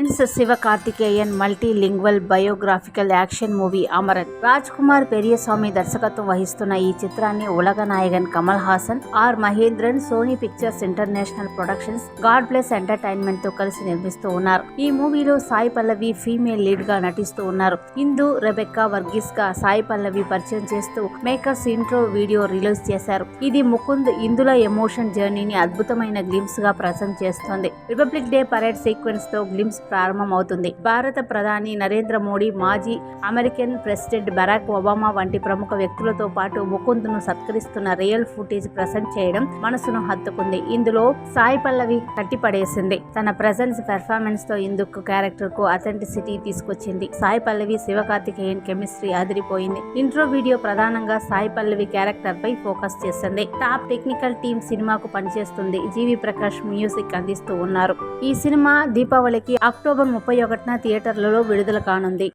Prince Sivakarthikeyan multilingual biographical action movie Amaran. Raj Kumar Periyasamy దర్శకత్వం వహిస్తున్న ఈ చిత్రాన్ని Ulaga Nayagan Kamal Haasan R Mahendran Sony Pictures International Productions God Plus ఎంటర్టైన్మెంట్తో కలిసి నిర్మిస్తూ ఉన్నారు. ఈ మూవీలో సాయి పల్లవి ఫీమేల్ లీడ్గా నటిస్తూ ఉన్నారు. ఇందు రెబెక్కా వర్గీస్గా సాయి పల్లవి పరిచయం చేస్తూ మేకర్స్ ఇంట్రో వీడియో రిలీజ్ చేశారు. ఇది ముకుంద్ ఇందుల ఎమోషన్ జర్నీని అద్భుతమైన గ్లిమ్స్గా ప్రజెంట్ చేస్తోంది. రిపబ్లిక్ డే పరేడ్ సీక్వెన్స్తో గ్లిమ్స్ ప్రారంభమవుతుంది. భారత ప్రధాని నరేంద్ర మోడీ మాజీ అమెరికన్ ప్రెసిడెంట్ బరాక్ ఒబామా వంటి ప్రముఖ వ్యక్తులతో పాటు ముకుంద్ను సత్కరిస్తున్న రియల్ ఫుటేజ్ ప్రజెంట్ చేయడం మనసును హత్తుకుంది. ఇందులో సాయి పల్లవి కట్టిపడేసింది. తన ప్రజెన్స్ పెర్ఫార్మెన్స్తో ఇందుకు క్యారెక్టర్కు అథెంటిసిటీ తీసుకొచ్చింది. సాయి పల్లవి శివకార్తికేయన్ కెమిస్ట్రీ అదిరిపోయింది. ఇంట్రో వీడియో ప్రధానంగా సాయి పల్లవి క్యారెక్టర్ పై ఫోకస్ చేసింది. టాప్ టెక్నికల్ టీమ్ సినిమాకు పనిచేస్తుంది. జీవి ప్రకాష్ మ్యూజిక్ అందిస్తూ ఉన్నారు. ఈ సినిమా దీపావళికి అక్టోబర్ ముప్పై ఒకటిన థియేటర్లలో విడుదల కానుంది.